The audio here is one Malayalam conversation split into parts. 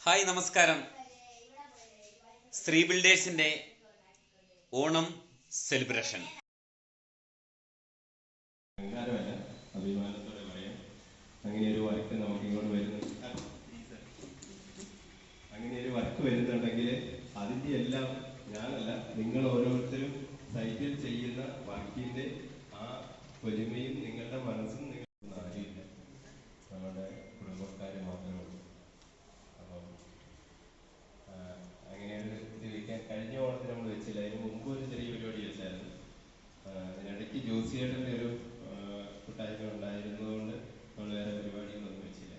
ഹായ് നമസ്കാരം. സ്ത്രീ ബിൽഡേഴ്സിന്റെ ഓണം സെലിബ്രേഷൻ. അങ്ങനെ ഒരു വർക്ക് നമുക്ക് ഇങ്ങോട്ട് വരുന്നു. അങ്ങനെ ഒരു വർക്ക് വരുന്നുണ്ടെങ്കിൽ അതിന്റെ എല്ലാം ഞാനല്ല നിങ്ങൾ ഓരോരുത്തരും സൈറ്റിൽ ചെയ്യുന്ന വർക്കിന്റെ ആ ഒരുമയും നിങ്ങളുടെ മനസ്സും നിങ്ങൾക്ക് ആരുമില്ല നമ്മുടെ കുടുംബക്കാർ മാത്രമേ ഉള്ളൂ അപ്പം ആ, അങ്ങനെ ഒരു ഇത് വെക്കാൻ കഴിഞ്ഞ ഓണത്തിന് നമ്മൾ വെച്ചില്ല അതിന് മുമ്പ് ഒരു ചെറിയ പരിപാടി വെച്ചായിരുന്നു ആ, ജോസിയേട്ടന്റെ ഒരു കൂട്ടായ്മ ഉണ്ടായിരുന്നതുകൊണ്ട് നമ്മൾ വേറെ പരിപാടികളൊന്നും വെച്ചില്ല.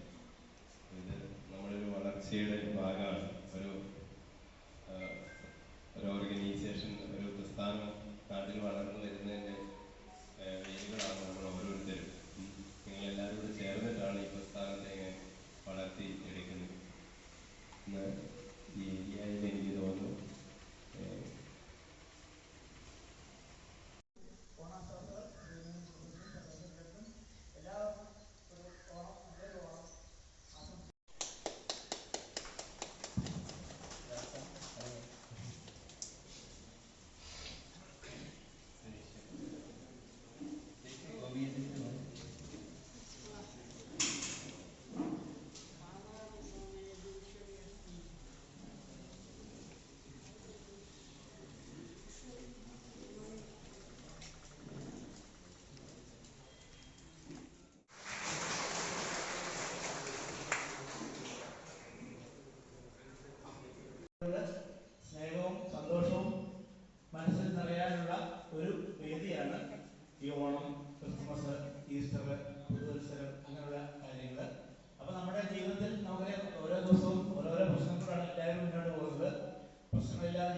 ഇത് നമ്മളൊരു വളർച്ചയുടെ ഭാഗമാണ്. ഒരു ഒരു ഒരു വേദിയാണ് ഈ ഓണം ക്രിസ്മസ് ഈസ്റ്റർ പുതുവത്സരം അങ്ങനെയുള്ള കാര്യങ്ങൾ അപ്പൊ നമ്മുടെ ജീവിതത്തിൽ നമുക്ക് ഓരോ ദിവസവും ഓരോരോ പ്രശ്നങ്ങളാണ് എല്ലാവരും മുന്നോട്ട് പോകുന്നത്. പ്രശ്നങ്ങളില്ലാതെ